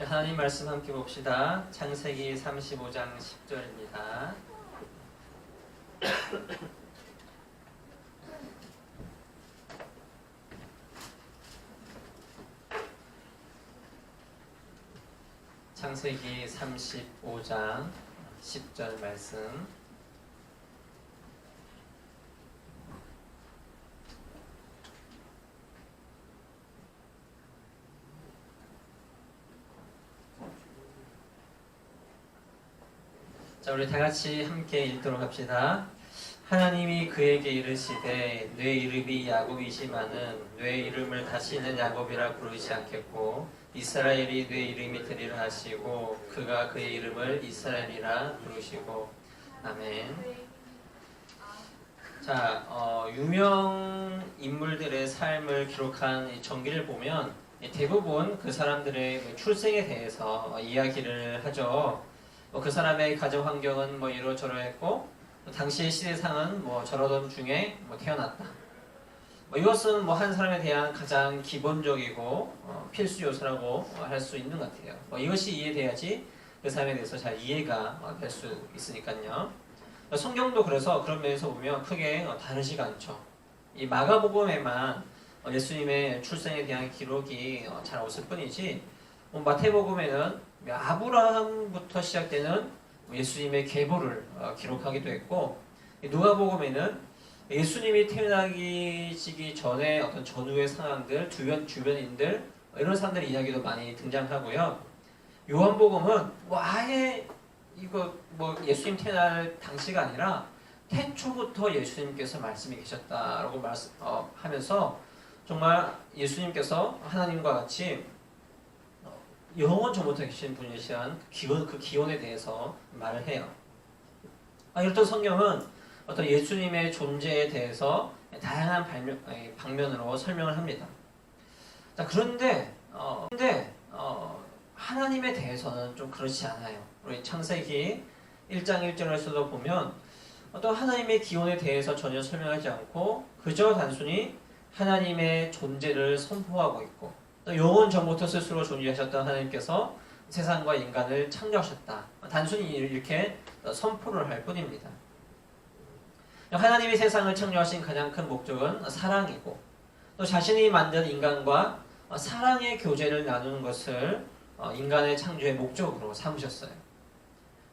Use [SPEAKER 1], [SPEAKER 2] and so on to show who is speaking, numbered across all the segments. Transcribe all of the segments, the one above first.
[SPEAKER 1] 자, 하나님 말씀 함께 봅시다. 창세기 35장 10절입니다. 창세기 35장 10절 말씀. 자, 우리 다 같이 함께 읽도록 합시다. 하나님이 그에게 이르시되 내 이름이 야곱이지만은 내 이름을 다시는 야곱이라 부르지 않겠고 이스라엘이 내 이름이 되리라 하시고 그가 그의 이름을 이스라엘이라 부르시고 아멘. 자, 어, 유명 인물들의 삶을 기록한 이 전기를 보면 대부분 그 사람들의 그 출생에 대해서 이야기를 하죠. 뭐 그 사람의 가정 환경은 뭐 이러저러했고 또 당시의 시대상은 뭐 저러던 중에 뭐 태어났다. 뭐 이것은 뭐 한 사람에 대한 가장 기본적이고 어, 필수 요소라고 할 수 있는 것 같아요. 뭐 이것이 이해돼야지 그 사람에 대해서 잘 이해가 어, 될수 있으니까요. 성경도 그래서 그런 면에서 보면 크게 어, 다르지가 않죠. 이 마가복음에만 어, 예수님의 출생에 대한 기록이 어, 잘 없을 뿐이지 뭐 마태복음에는 아브라함부터 시작되는 예수님의 계보를 어, 기록하기도 했고 누가복음에는 예수님이 태어나기 전에 어떤 전후의 상황들, 주변 주변인들 이런 사람들의 이야기도 많이 등장하고요. 요한복음은 뭐 아예 이거 뭐 예수님 태어날 당시가 아니라 태초부터 예수님께서 말씀이 계셨다라고 말씀 어, 하면서 정말 예수님께서 하나님과 같이 영원 전부터 계신 분이시한 그 기원 그 기원에 대해서 말을 해요. 아, 이렇던 성경은 어떤 예수님의 존재에 대해서 다양한 아니, 방면으로 설명을 합니다. 자 그런데 어, 근데 어, 하나님에 대해서는 좀 그렇지 않아요. 우리 창세기 1장 1절에서도 보면 어떤 하나님의 기원에 대해서 전혀 설명하지 않고 그저 단순히 하나님의 존재를 선포하고 있고 또 영원 전부터 스스로 존재하셨던 하나님께서 세상과 인간을 창조하셨다. 단순히 이렇게 선포를 할 뿐입니다. 하나님이 세상을 창조하신 가장 큰 목적은 사랑이고 또 자신이 만든 인간과 사랑의 교제를 나누는 것을 인간의 창조의 목적으로 삼으셨어요.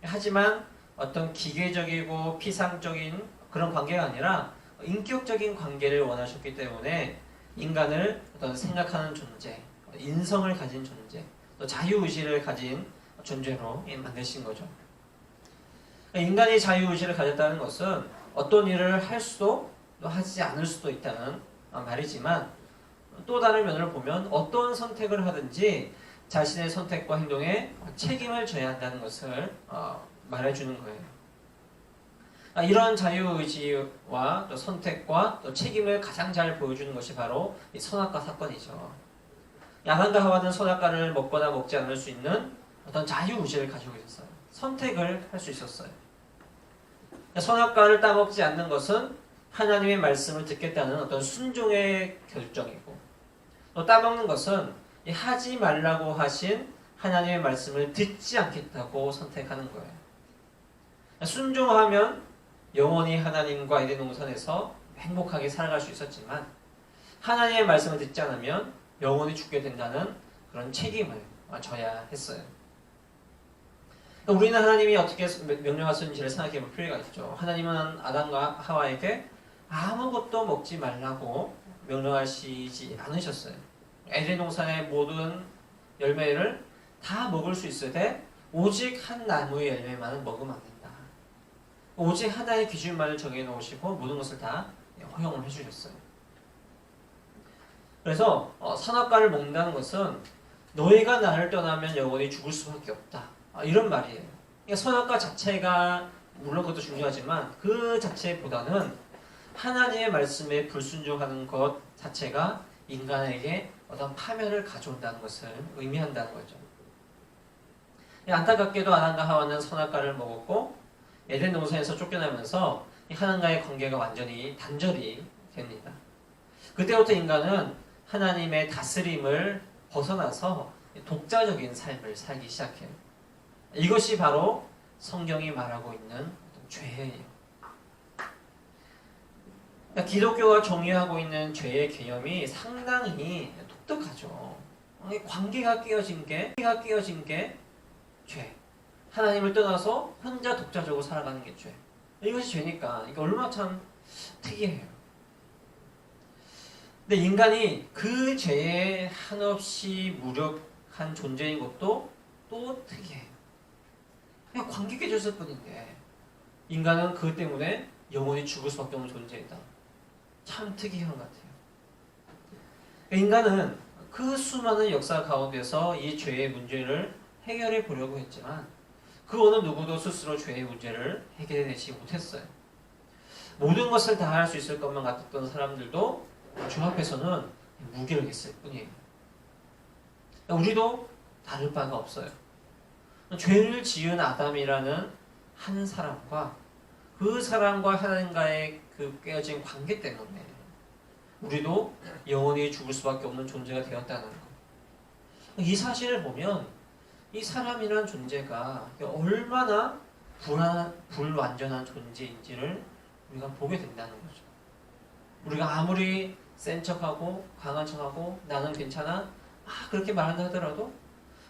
[SPEAKER 1] 하지만 어떤 기계적이고 피상적인 그런 관계가 아니라 인격적인 관계를 원하셨기 때문에 인간을 어떤 생각하는 존재, 인성을 가진 존재, 또 자유의지를 가진 존재로 만드신 거죠. 인간이 자유의지를 가졌다는 것은 어떤 일을 할 수도 또 하지 않을 수도 있다는 말이지만 또 다른 면을 보면 어떤 선택을 하든지 자신의 선택과 행동에 책임을 져야 한다는 것을 말해주는 거예요. 아, 이런 자유의지와 또 선택과 또 책임을 가장 잘 보여주는 것이 바로 이 선악과 사건이죠. 야단과 하와는 선악과를 먹거나 먹지 않을 수 있는 어떤 자유의지를 가지고 있었어요. 선택을 할 수 있었어요. 선악과를 따먹지 않는 것은 하나님의 말씀을 듣겠다는 어떤 순종의 결정이고 또 따먹는 것은 하지 말라고 하신 하나님의 말씀을 듣지 않겠다고 선택하는 거예요. 순종하면 영원히 하나님과 에덴 동산에서 행복하게 살아갈 수 있었지만 하나님의 말씀을 듣지 않으면 영원히 죽게 된다는 그런 책임을 져야 했어요. 우리는 하나님이 어떻게 명령하셨는지를 생각해 볼 필요가 있죠. 하나님은 아담과 하와에게 아무것도 먹지 말라고 명령하시지 않으셨어요. 에덴 동산의 모든 열매를 다 먹을 수 있을 때 오직 한 나무의 열매만은 먹으면 안 된다. 오직 하나의 기준만을 정해 놓으시고 모든 것을 다 허용을 해주셨어요. 그래서 어, 선악과를 먹는다는 것은 너희가 나를 떠나면 영원히 죽을 수밖에 없다. 아, 이런 말이에요. 그러니까 선악과 자체가 물론 그것도 중요하지만 그 자체보다는 하나님의 말씀에 불순종하는 것 자체가 인간에게 어떤 파멸을 가져온다는 것을 의미한다는 거죠. 안타깝게도 아담과 하와는 선악과를 먹었고 에덴 동산에서 쫓겨나면서 하나님과의 관계가 완전히 단절이 됩니다. 그때부터 인간은 하나님의 다스림을 벗어나서 독자적인 삶을 살기 시작해요. 이것이 바로 성경이 말하고 있는 죄예요. 그러니까 기독교가 정의하고 있는 죄의 개념이 상당히 독특하죠. 관계가 끼어진 게, 관계가 끼어진 게 죄. 하나님을 떠나서 혼자 독자적으로 살아가는 게 죄. 이것이 죄니까 이게 얼마나 참 특이해요. 근데 인간이 그 죄에 한없이 무력한 존재인 것도 또 특이해요. 그냥 관계 깨졌을 뿐인데 인간은 그 때문에 영원히 죽을 수밖에 없는 존재이다. 참 특이한 것 같아요. 인간은 그 수많은 역사 가운데서 이 죄의 문제를 해결해 보려고 했지만 그 어느 누구도 스스로 죄의 문제를 해결해내지 못했어요. 모든 것을 다 할 수 있을 것만 같았던 사람들도 주 앞에서는 무기력했을 뿐이에요. 우리도 다를 바가 없어요. 죄를 지은 아담이라는 한 사람과 그 사람과 하나님과의 그 깨어진 관계 때문에 우리도 영원히 죽을 수밖에 없는 존재가 되었다는 것. 이 사실을 보면 이 사람이란 존재가 얼마나 불안, 불완전한 존재인지를 우리가 보게 된다는 거죠. 우리가 아무리 센 척하고 강한 척하고 나는 괜찮아 아, 그렇게 말한다 하더라도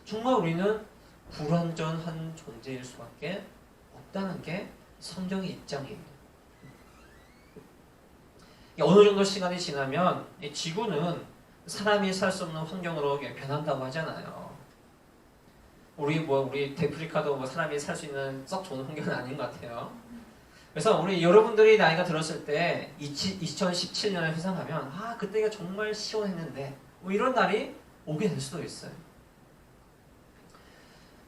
[SPEAKER 1] 정말 우리는 불완전한 존재일 수밖에 없다는 게 성경의 입장이에요. 어느 정도 시간이 지나면 이 지구는 사람이 살 수 없는 환경으로 변한다고 하잖아요. 우리 뭐 우리 데프리카도 뭐 사람이 살 수 있는 썩 좋은 환경은 아닌 것 같아요. 그래서 우리 여러분들이 나이가 들었을 때 2017년을 회상하면 아 그때가 정말 시원했는데 뭐 이런 날이 오게 될 수도 있어요.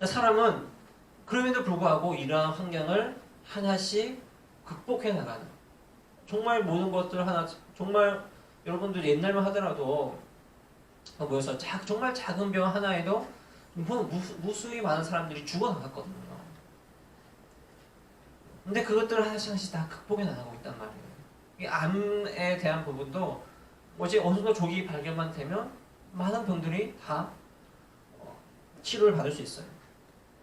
[SPEAKER 1] 사람은 그럼에도 불구하고 이러한 환경을 하나씩 극복해 나가는 정말 모든 것들 하나 정말 여러분들이 옛날만 하더라도 어, 뭐여서 작, 정말 작은 병 하나에도 무, 무수히 많은 사람들이 죽어나갔거든요. 근데 그것들을 하나씩 다 극복해 나가고 있단 말이에요. 이 암에 대한 부분도 뭐지 어느 정도 조기 발견만 되면 많은 병들이 다 어, 치료를 받을 수 있어요.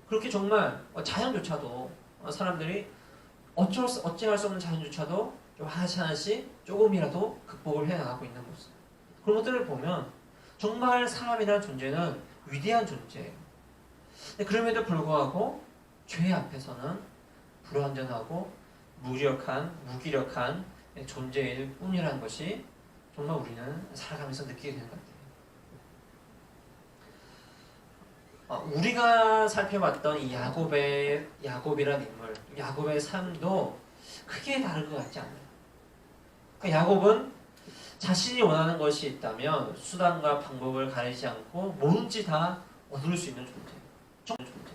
[SPEAKER 1] 그렇게 정말 자연조차도 사람들이 어쩔 수, 어찌할 수 없는 자연조차도 좀 하나씩 하나씩 조금이라도 극복을 해 나가고 있는 모습. 그런 것들을 보면 정말 사람이라는 존재는 위대한 존재예요. 그럼에도 불구하고 죄 앞에서는 불완전하고 무력한, 무기력한 존재일 뿐이라는 것이 정말 우리는 살아가면서 느끼게 되는 것 같아요. 어, 우리가 살펴봤던 이 야곱의 야곱이란 인물, 야곱의 삶도 크게 다를 것 같지 않아요. 그러니까 야곱은 자신이 원하는 것이 있다면 수단과 방법을 가리지 않고 뭐든지 다 얻을 수 있는 존재. 정말 존재.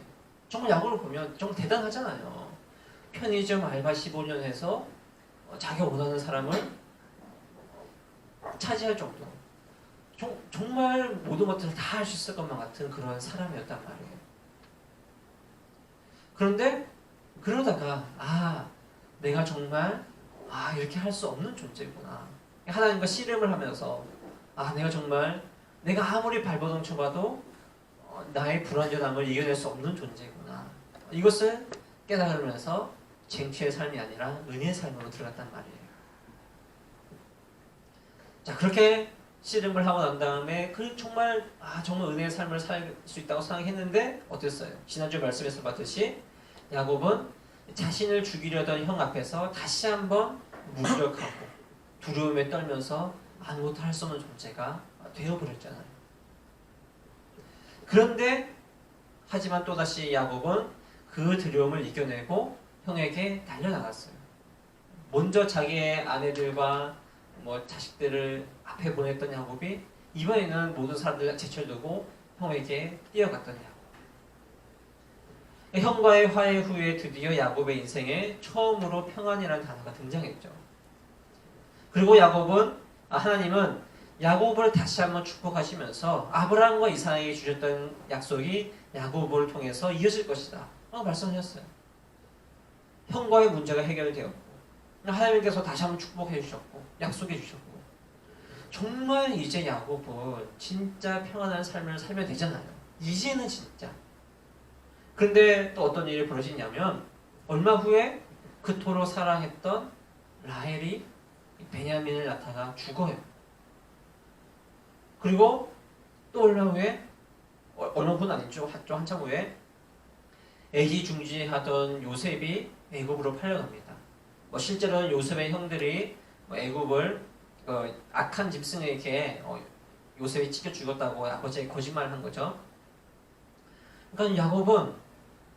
[SPEAKER 1] 정말 야곱을 보면 정말 대단하잖아요. 편의점 알바 15년 해서 자기가 원하는 사람을 차지할 정도. 정, 정말 모든 것들을 다 할 수 있을 것만 같은 그런 사람이었단 말이에요. 그런데 그러다가 아 내가 정말 아 이렇게 할 수 없는 존재구나. 하나님과 씨름을 하면서 아 내가 정말 내가 아무리 발버둥 쳐봐도 어, 나의 불완전함을 이겨낼 수 없는 존재구나. 이것을 깨달으면서 쟁취의 삶이 아니라 은혜의 삶으로 들어갔단 말이에요. 자 그렇게 씨름을 하고 난 다음에 그 정말 아 정말 은혜의 삶을 살 수 있다고 생각했는데 어땠어요? 지난주 말씀에서 봤듯이 야곱은 자신을 죽이려던 형 앞에서 다시 한번 무력하고 두려움에 떨면서 아무것도 할 수 없는 존재가 되어버렸잖아요. 그런데 하지만 또다시 야곱은 그 두려움을 이겨내고 형에게 달려나갔어요. 먼저 자기의 아내들과 뭐 자식들을 앞에 보냈던 야곱이 이번에는 모든 사람들 제쳐두고 형에게 뛰어갔던 야곱. 형과의 화해 후에 드디어 야곱의 인생에 처음으로 평안이라는 단어가 등장했죠. 그리고 야곱은 아, 하나님은 야곱을 다시 한번 축복하시면서 아브라함과 이삭에게 주셨던 약속이 야곱을 통해서 이어질 것이다. 라고 말씀하셨어요. 형과의 문제가 해결되었고 하나님께서 다시 한번 축복해 주셨고 약속해 주셨고 정말 이제 야곱은 진짜 평안한 삶을 살면 되잖아요. 이제는 진짜. 그런데 또 어떤 일이 벌어지냐면 얼마 후에 그토록 사랑했던 라헬이 베냐민을 낳다가 죽어요. 그리고 또 얼마 후에 어, 얼마 후는 아니죠. 한- 좀 한참 후에 애기 중지하던 요셉이 애굽으로 팔려갑니다. 뭐 실제로는 요셉의 형들이 뭐 애굽을 어, 악한 짐승에게 어, 요셉이 찢겨 죽였다고 아버지의 거짓말을 한 거죠. 그러니까 야곱은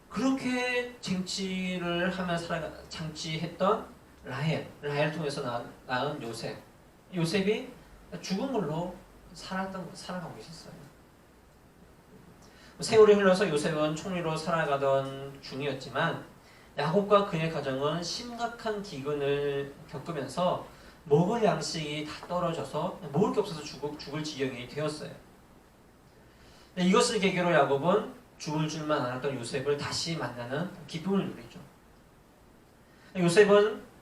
[SPEAKER 1] 그렇게 쟁취를 하며 살아가 장치했던 라헬, 라헬 통해서 낳은, 요셉, 요셉이 죽은 걸로 살았던 살아가고 있었어요. 세월이 흘러서 요셉은 총리로 살아가던 중이었지만 야곱과 그의 가정은 심각한 기근을 겪으면서 먹을 양식이 다 떨어져서 먹을 게 없어서 죽을, 죽을 지경이 되었어요. 근데 이것을 계기로 야곱은 죽을 줄만 알았던 요셉을 다시 만나는 기쁨을 누리죠. 요셉은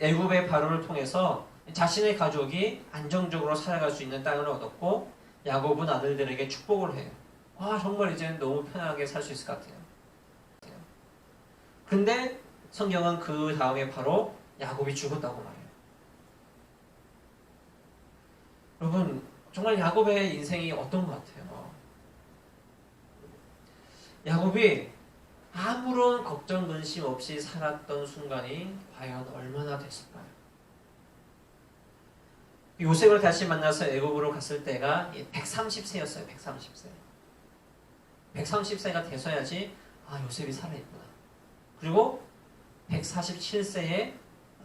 [SPEAKER 1] 애굽의 바로를 통해서 자신의 가족이 안정적으로 살아갈 수 있는 땅을 얻었고 야곱은 아들들에게 축복을 해요. 와 정말 이제 너무 편하게 살 수 있을 것 같아요. 근데 성경은 그 다음에 바로 야곱이 죽었다고 말해요. 여러분 정말 야곱의 인생이 어떤 것 같아요? 야곱이 아무런 걱정 근심 없이 살았던 순간이 과연 얼마나 됐을까요? 요셉을 다시 만나서 애굽으로 갔을 때가 130세였어요. 130세. 130세가 돼서야지 아 요셉이 살아있구나. 그리고 147세에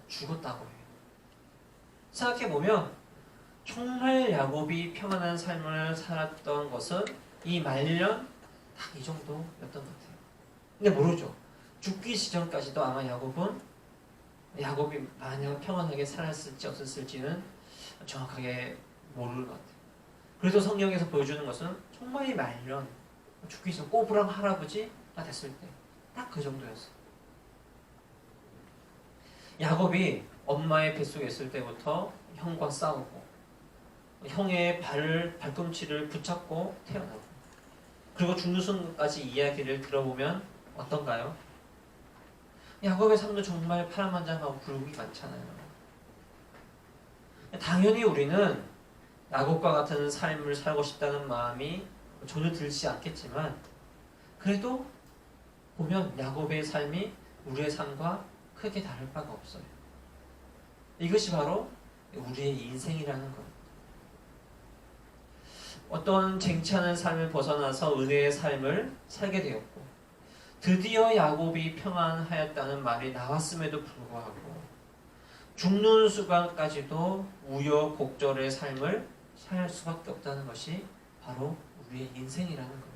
[SPEAKER 1] 죽었다고 해요. 생각해 보면 정말 야곱이 평안한 삶을 살았던 것은 이 말년 딱 이 정도였던 것 같아요. 근데 모르죠. 죽기 직전까지도 아마 야곱은 야곱이 마냥 평안하게 살았을지 없었을지는 정확하게 모르는 것 같아요. 그래도 성경에서 보여주는 것은 정말 이 말년 죽기 전 꼬부랑 할아버지가 됐을 때 딱 그 정도였어요. 야곱이 엄마의 뱃속에 있을 때부터 형과 싸우고 형의 발 발꿈치를 붙잡고 태어나고 그리고 죽는 순간까지 이야기를 들어보면 어떤가요? 야곱의 삶도 정말 파란만장하고 굴곡이 많잖아요. 당연히 우리는 야곱과 같은 삶을 살고 싶다는 마음이 전혀 들지 않겠지만 그래도 보면 야곱의 삶이 우리의 삶과 크게 다를 바가 없어요. 이것이 바로 우리의 인생이라는 겁니다. 어떤 쟁취하는 삶을 벗어나서 은혜의 삶을 살게 되었고 드디어 야곱이 평안하였다는 말이 나왔음에도 불구하고 죽는 순간까지도 우여곡절의 삶을 살 수밖에 없다는 것이 바로 우리의 인생이라는 거예요.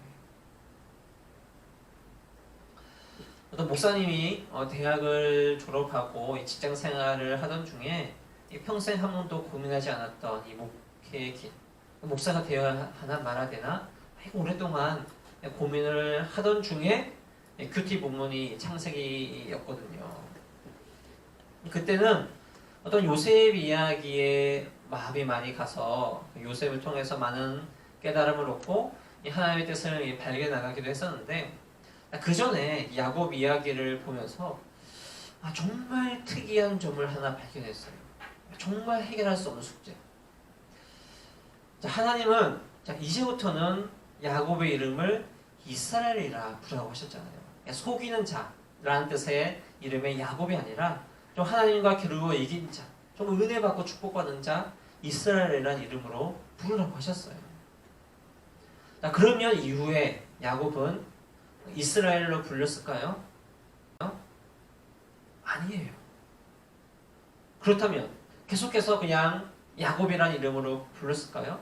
[SPEAKER 1] 어떤 목사님이 어, 대학을 졸업하고 이 직장 생활을 하던 중에 이 평생 한 번도 고민하지 않았던 이 목회의 길, 목사가 되어야 하나 말아야 되나 오랫동안 고민을 하던 중에 큐티 본문이 창세기였거든요. 그때는 어떤 요셉 이야기에 마음이 많이 가서 요셉을 통해서 많은 깨달음을 얻고 이 하나님의 뜻을 발견해 나가기도 했었는데 그 전에 야곱 이야기를 보면서 아, 정말 특이한 점을 하나 발견했어요. 정말 해결할 수 없는 숙제. 자, 하나님은 자, 이제부터는 야곱의 이름을 이스라엘이라 부르라고 하셨잖아요. 속이는 자라는 뜻의 이름의 야곱이 아니라 좀 하나님과 겨루고 이긴 자, 좀 은혜 받고 축복받는 자 이스라엘이라는 이름으로 부르라고 하셨어요. 자, 그러면 이후에 야곱은 이스라엘로 불렸을까요? 어? 아니에요. 그렇다면 계속해서 그냥 야곱이라는 이름으로 불렀을까요?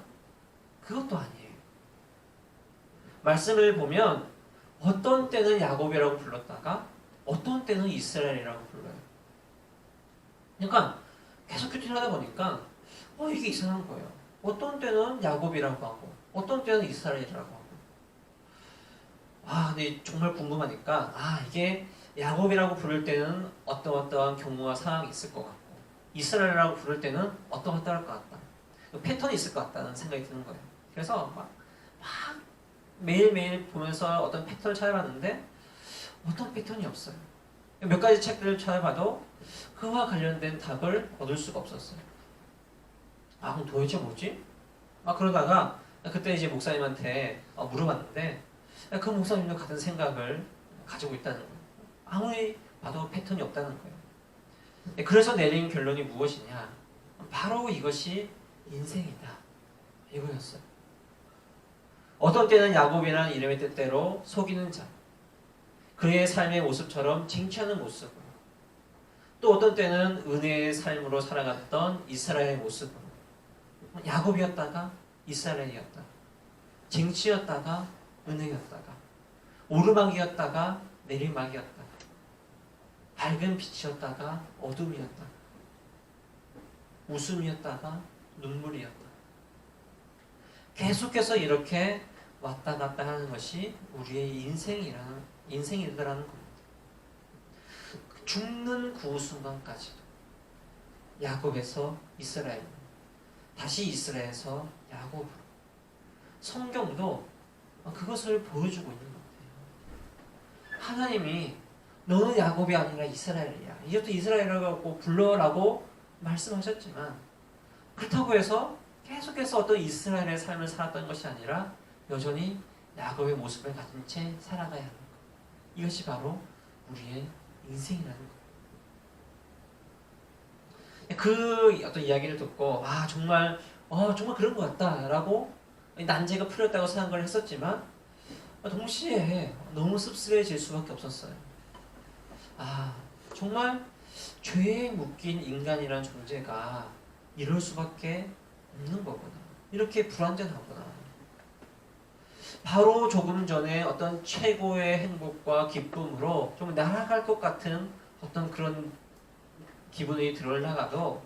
[SPEAKER 1] 그것도 아니에요. 말씀을 보면 어떤 때는 야곱이라고 불렀다가 어떤 때는 이스라엘이라고 불러요. 그러니까 계속 큐티를 하다 보니까 어 이게 이상한 거예요. 어떤 때는 야곱이라고 하고 어떤 때는 이스라엘이라고 하고 아 근데 정말 궁금하니까 아 이게 야곱이라고 부를 때는 어떤 어떠한 경우와 상황이 있을 것 같고 이스라엘이라고 부를 때는 어떤 어떠할 것 같다. 패턴이 있을 것 같다는 생각이 드는 거예요. 그래서 막, 막 매일매일 보면서 어떤 패턴을 찾아봤는데 어떤 패턴이 없어요. 몇 가지 책들을 찾아봐도 그와 관련된 답을 얻을 수가 없었어요. 아 그럼 도대체 뭐지? 아 그러다가 그때 이제 목사님한테 어, 물어봤는데 그 목사님도 같은 생각을 가지고 있다는 거예요. 아무리 봐도 패턴이 없다는 거예요. 네, 그래서 내린 결론이 무엇이냐? 바로 이것이 인생이다. 이거였어요. 어떤 때는 야곱이라는 이름의 뜻대로 속이는 자, 그의 삶의 모습처럼 쟁취하는 모습으로, 또 어떤 때는 은혜의 삶으로 살아갔던 이스라엘의 모습으로, 야곱이었다가 이스라엘이었다. 쟁취였다가 은혜였다가, 오르막이었다가 내리막이었다. 밝은 빛이었다가 어둠이었다. 웃음이었다가 눈물이었다. 계속해서 이렇게 왔다 갔다 하는 것이 우리의 인생이라는 인생이라는 겁니다. 죽는 그 순간까지도 야곱에서 이스라엘, 다시 이스라엘에서 야곱으로 성경도 그것을 보여주고 있는 것 같아요. 하나님이 너는 야곱이 아니라 이스라엘이야. 이것도 이스라엘이라고 불러라고 말씀하셨지만 그렇다고 해서 계속해서 어떤 이스라엘의 삶을 살았던 것이 아니라 여전히 야곱의 모습을 가진 채 살아가야 하는 것. 이것이 바로 우리의 인생이라는 것. 그 어떤 이야기를 듣고 아 정말 어 정말 그런 것 같다라고 난제가 풀렸다고 생각을 했었지만 동시에 너무 씁쓸해질 수밖에 없었어요. 아 정말 죄에 묶인 인간이란 존재가 이럴 수밖에 없는 거구나. 이렇게 불완전하구나. 바로 조금 전에 어떤 최고의 행복과 기쁨으로 좀 날아갈 것 같은 어떤 그런 기분이 들어올라가도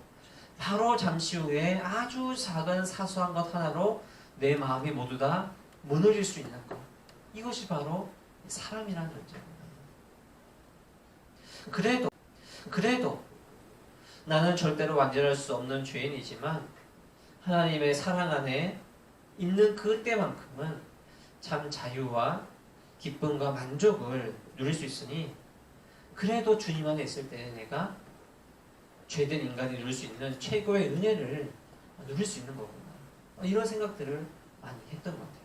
[SPEAKER 1] 바로 잠시 후에 아주 작은 사소한 것 하나로 내 마음이 모두 다 무너질 수 있는 것. 이것이 바로 사람이라는 존재입니다. 그래도, 그래도 나는 절대로 완전할 수 없는 죄인이지만 하나님의 사랑 안에 있는 그때만큼은 참 자유와 기쁨과 만족을 누릴 수 있으니 그래도 주님 안에 있을 때 내가 죄된 인간이 누릴 수 있는 최고의 은혜를 누릴 수 있는 거구나. 이런 생각들을 많이 했던 것 같아요.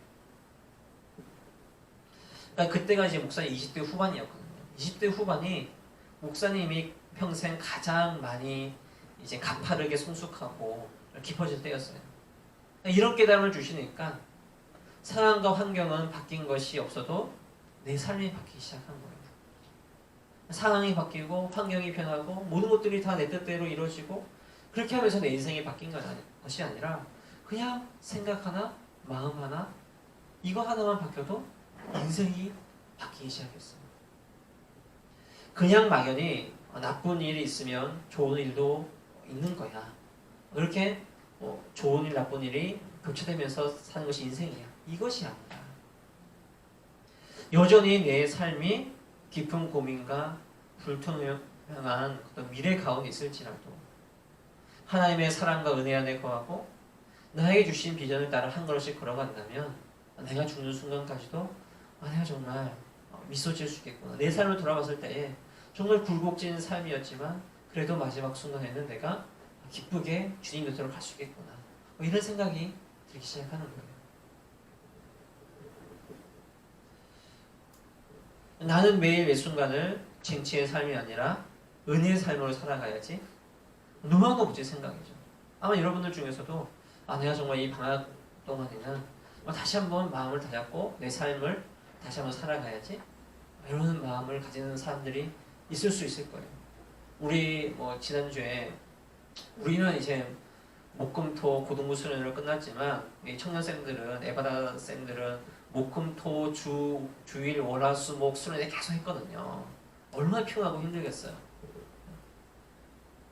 [SPEAKER 1] 그러니까 그때가 이제 목사님 20대 후반이었거든요. 20대 후반이 목사님이 평생 가장 많이 이제 가파르게 성숙하고 깊어질 때였어요. 이런 깨달음을 주시니까 상황과 환경은 바뀐 것이 없어도 내 삶이 바뀌기 시작한 거예요. 상황이 바뀌고 환경이 변하고 모든 것들이 다 내 뜻대로 이루어지고 그렇게 하면서 내 인생이 바뀐 것이 아니라 그냥 생각 하나, 마음 하나 이거 하나만 바뀌어도 인생이 바뀌기 시작했어요. 그냥 막연히 나쁜 일이 있으면 좋은 일도 있는 거야. 그렇게 뭐 좋은 일, 나쁜 일이 교차되면서 사는 것이 인생이야. 이것이 아니다. 여전히 내 삶이 깊은 고민과 불투명한 어떤 미래 가운데 있을지라도 하나님의 사랑과 은혜 안에 거하고 나에게 주신 비전을 따라 한 걸음씩 걸어간다면 내가 죽는 순간까지도 아, 내가 정말 미소 지을 수 있겠구나. 내 삶을 돌아봤을 때에 정말 굴곡진 삶이었지만 그래도 마지막 순간에는 내가 기쁘게 주님 곁으로 갈 수 있겠구나. 뭐 이런 생각이 들기 시작하는 거예요. 나는 매일 매 순간을 쟁취의 삶이 아니라 은혜의 삶으로 살아가야지. 너무나도 멋진 생각이죠. 아마 여러분들 중에서도 아 내가 정말 이 방학 동안에는 뭐 다시 한번 마음을 다잡고 내 삶을 다시 한번 살아가야지. 이런 마음을 가지는 사람들이 있을 수 있을 거예요. 우리 뭐 지난주에 우리는 이제 목금토 고등부 수련으로 끝났지만 이 청년생들은 에바다 쌤들은 목금토 주 주일 월화수목 수련회 계속 했거든요. 얼마나 피곤하고 힘들겠어요.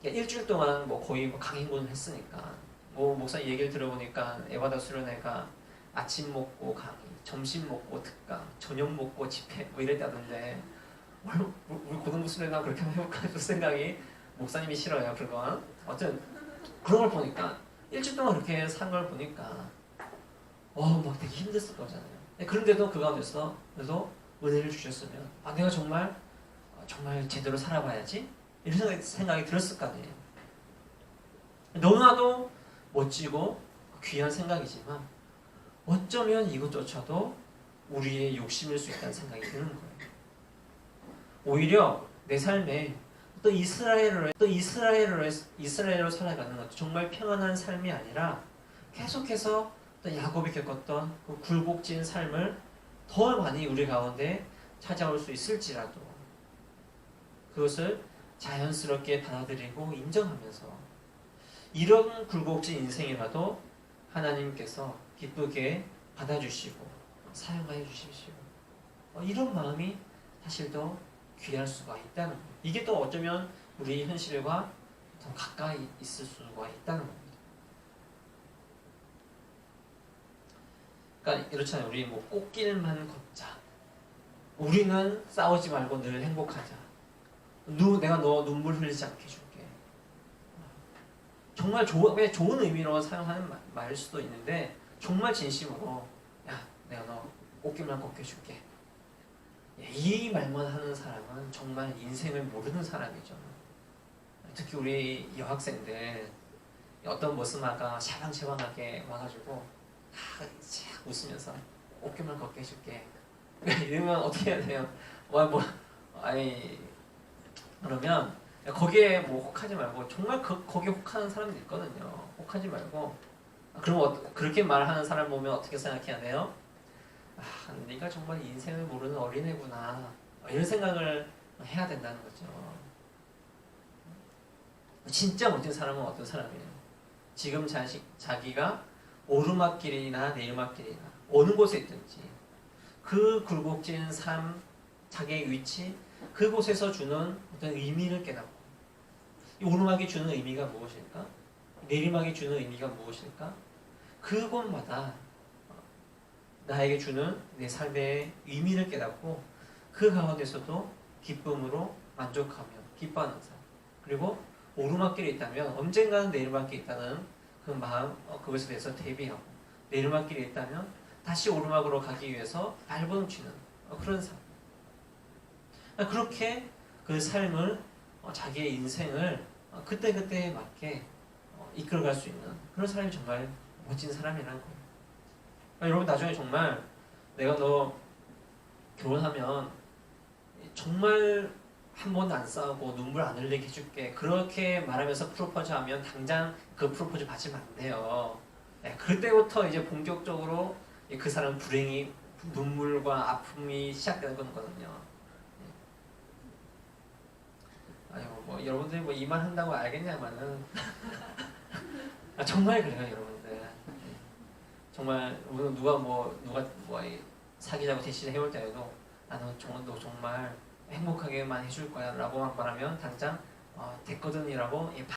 [SPEAKER 1] 그러니까 일주일 동안 뭐 거의 뭐 강행군을 했으니까 뭐 목사님 얘기를 들어보니까 에바다 수련회가 아침 먹고 강의, 점심 먹고 특강, 저녁 먹고 집회 뭐 이랬다던데 우리 고등부 수련회 그렇게 해볼까 그 생각이 목사님이 싫어요 그건 어쨌든 그런 걸 보니까 일주일 동안 그렇게 산 걸 보니까 어막 되게 힘들었을 거잖아요 네, 그런데도 그 가운데서 그래도 은혜를 주셨으면 아 내가 정말 어, 정말 제대로 살아봐야지 이런 생각이, 들었을 거 아니에요. 너무나도 멋지고 귀한 생각이지만 어쩌면 이것조차도 우리의 욕심일 수 있다는 생각이 드는 거예요. 오히려 내 삶에 또 이스라엘로 또 이스라엘로 이스라엘로 살아가는 것도 정말 평안한 삶이 아니라 계속해서 또 야곱이 겪었던 그 굴곡진 삶을 더 많이 우리 가운데 찾아올 수 있을지라도 그것을 자연스럽게 받아들이고 인정하면서 이런 굴곡진 인생이라도 하나님께서 기쁘게 받아주시고 사용하여 주십시오. 어, 이런 마음이 사실 더 귀할 수가 있다는 거예요. 이게 또 어쩌면 우리 현실과 더 가까이 있을 수가 있다는 겁니다. 그러니까 이렇잖아요. 우리 뭐 꽃길만 걷자. 우리는 싸우지 말고 늘 행복하자. 누 내가 너 눈물 흘리지 않게 해줄게. 정말 좋은 좋은 의미로 사용하는 말, 말일 수도 있는데 정말 진심으로 야 내가 너 꽃길만 걷게 해줄게. 예, 이 말만 하는 사람은 정말 인생을 모르는 사람이죠. 특히 우리 여학생들 어떤 머스마가 샤방샤방하게 와가지고 다착 웃으면서 꽃길만 걷게 해줄게. 이러면 어떻게 해야 돼요? 와, 뭐, 아니, 그러면 거기에 뭐 혹하지 말고 정말 그, 거기에 혹하는 사람들 있거든요. 혹하지 말고 그럼 어, 그렇게 말하는 사람 보면 어떻게 생각해야 돼요? 아, 네가 정말 인생을 모르는 어린애구나. 이런 생각을 해야 된다는 거죠. 진짜 멋진 사람은 어떤 사람이에요? 지금 자식, 자기가 오르막길이나 내리막길이나 어느 곳에 있든지 그 굴곡진 삶, 자기의 위치, 그곳에서 주는 어떤 의미를 깨닫고 이 오르막이 주는 의미가 무엇일까? 내리막이 주는 의미가 무엇일까? 그곳마다 나에게 주는 내 삶의 의미를 깨닫고 그 가운데서도 기쁨으로 만족하며 기뻐하는 삶. 그리고 오르막길이 있다면 언젠가는 내리막길이 있다는 그 마음 어, 그것에 대해서 대비하고 내리막길이 있다면 다시 오르막으로 가기 위해서 발버둥치는 어, 그런 삶. 아, 그렇게 그 삶을 어, 자기의 인생을 어, 그때그때에 맞게 어, 이끌어갈 수 있는 그런 사람이 정말 멋진 사람이라는 거예요 아, 여러분 나중에 정말 내가 너 결혼하면 정말 한 번도 안 싸우고 눈물 안 흘리게 해줄게. 그렇게 말하면서 프로포즈 하면 당장 그 프로포즈 받으면 안 돼요. 네, 그때부터 이제 본격적으로 그 사람 불행이 눈물과 아픔이 시작되는 거거든요. 네. 아니 뭐 여러분들이 뭐이말 한다고 알겠냐마는. 아, 정말 그래요 여러분들 정말 오늘 누가 뭐 누가 뭐 사귀자고 대시를 해올 때에도 나는 정말 너 정말 행복하게만 해줄 거야라고 말하면 당장 어, 됐거든이라고